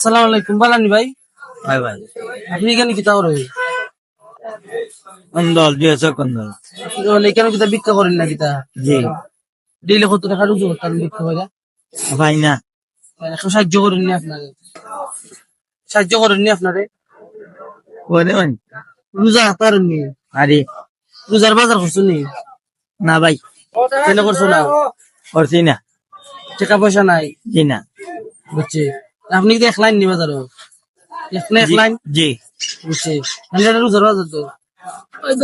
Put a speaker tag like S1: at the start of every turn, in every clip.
S1: সালাম আলাইকুম বালানি ভাই।
S2: ভাই ভাই।
S1: আপনি এখানে কিতা করে
S2: কন্দল দিয়েছ কন্দল।
S1: আপনি এখানে কিতা ভিক্ষা করেন না কিতা
S2: জি।
S1: ডেইলি কত টাকা রুজু করতেন ভিক্ষা করে
S2: ভাই না।
S1: একটু সাহায্য করেন নি আপনাকে সাহায্য করেন নি আপনারে?
S2: করে মান
S1: রোজা হাতারেন নি
S2: আরে।
S1: রোজার বাজার করছ নি?
S2: না ভাই।
S1: কেন করছ না?
S2: করছি না।
S1: টাকা পয়সা নাই?
S2: জি না।
S1: বুঝছি। আপনি কি এক লাইন নিবে ধরো?
S2: এক
S1: লাইন
S2: জি।
S1: বুঝছি। হান্ড্রেড রুজ তো। ওই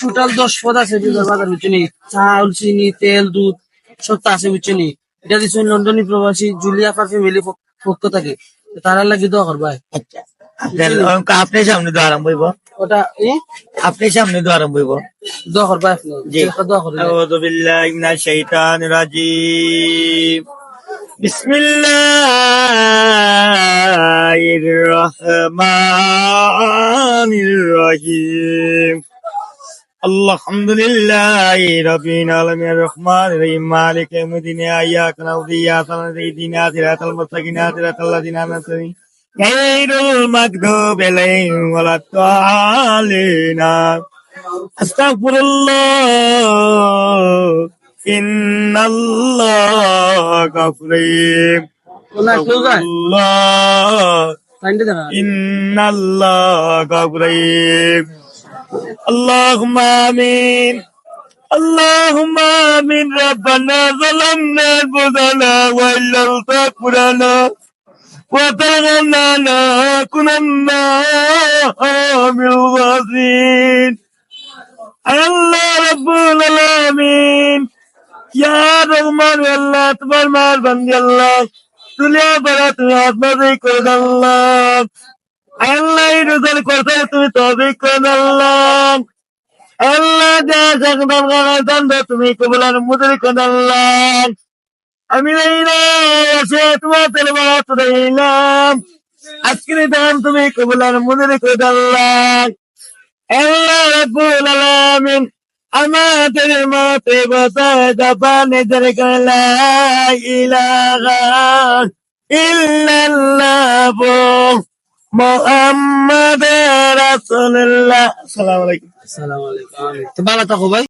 S1: টোটাল দশ পদ আছে বাজার বুঝছেনি চাউল চিনি তেল দুধ সব আছে বুঝছেনি এটা দিচ্ছেন লন্ডনী প্রবাসী জুলিয়া আপার ফ্যামিলি পক্ষ থাকে। তারা লাগি দোয়া করবা।
S2: আচ্ছা। আপনি সামনে দোয়া আরম্ভ হইব। আপনি সামনে দোয়া হইব।
S1: দোয়া করবা আপনি। দোয়া
S2: করবেন বিসমিল্লাহির রহমানির রহিম আলহামদুলিল্লাহ রবিন আলমের রহমান রহিম মালিক ইয়াউমিদ্দিন ইয়াক নাবুদু ওয়া ইয়াক নাস্তাইন সিরাতাল মুস্তাকিম সিরাতাল লাযিনা আনআমতা আলাইহিম গায়রুল মাগদুবি আলাইহিম ওয়ালাদ দাল্লিন আস্তাগফিরুল্লাহ ولا الضالين أستغفر الله إن الله غفور
S1: না কেউ যায়
S2: الله
S1: লাইনটা দেখা
S2: إن الله غفور اللهم آمين اللهم آمين ربنا ظلمنا أنفسنا وإن لم تغفر لنا وترحمنا لنكونن من الخاسرين আল্লাহ রব্বুল আলামিন রহমান আল্লাহ, তোমার মার বান্দি আল্লাহ। তুলে বলা তুমি আত্মাদি করে আল্লাহ। রোজার কথা তুমি তবে করে আল্লাহ। আল্লাহ যা তুমি কবুলার মুদরি করে আল্লাহ। আমি নাই না এসে তোমার তো দিলাম আজকের দান তুমি কবুলার মুদরি করে আল্লাহ। আল্লাহ রাব্বুল আলামিন আমাদের মতে বসায় দাবা নিজের গলা ইলাহা ইল্লাল্লাহ মুহাম্মাদ রাসূলুল্লাহ। আসসালামু আলাইকুম।
S1: আসসালামু আলাইকুম। তো ভালো থাকো ভাই।